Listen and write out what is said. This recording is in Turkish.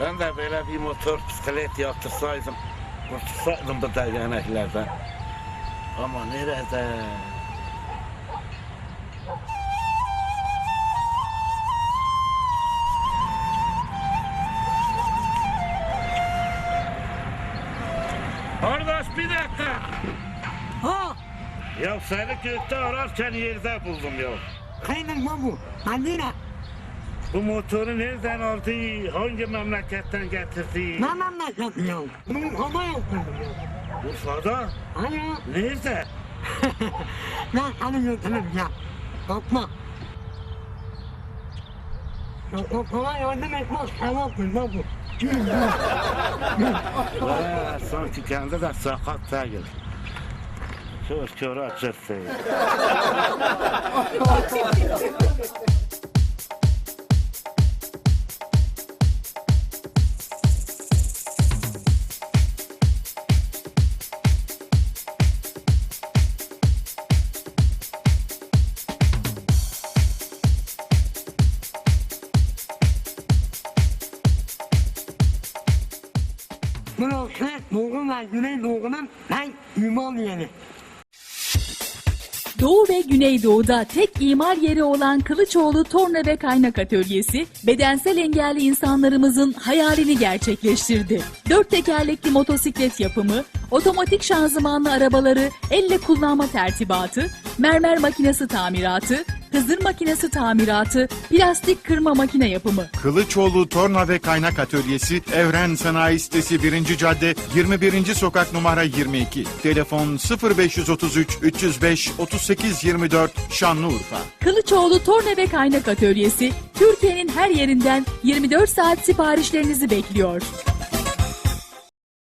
Ben de böyle bir motor bisiklet yaptırsaydım. Kurtursaydım bu değneklerden. Ama nerede? Kardeş bir dakika. Ha, Ya seni gökte ararken yerde buldum ya. kaynak mı bu? Bandina. Bu motoru nereden aldı? Hangi memleketten getirdi? Ne memleket ya? Bunu hava yaptırdım ya. Urfa'da. Hani? Nerede? Ben seni götürürüm ya. Korkma. Ya korkmama yardım etmez. Sevaptır lan bu. Sanki kendi de sakat değil. Çok kör Doğu ve Güney Doğu'nun en yumal yeri. Doğu ve Güneydoğu'da tek imar yeri olan Kılıçoğlu Torna ve Kaynak Atölyesi, bedensel engelli insanlarımızın hayalini gerçekleştirdi. Dört tekerlekli motosiklet yapımı, otomatik şanzımanlı arabaları elle kullanma tertibatı, mermer makinesi tamiratı, hızır makinesi tamiratı, plastik kırma makine yapımı. Kılıçoğlu Torna ve Kaynak Atölyesi Evren Sanayi Sitesi 1. Cadde 21. Sokak numara 22. Telefon 0533 305 38 24 Şanlıurfa. Kılıçoğlu Torna ve Kaynak Atölyesi, Türkiye'nin her yerinden 24 saat siparişlerinizi bekliyor.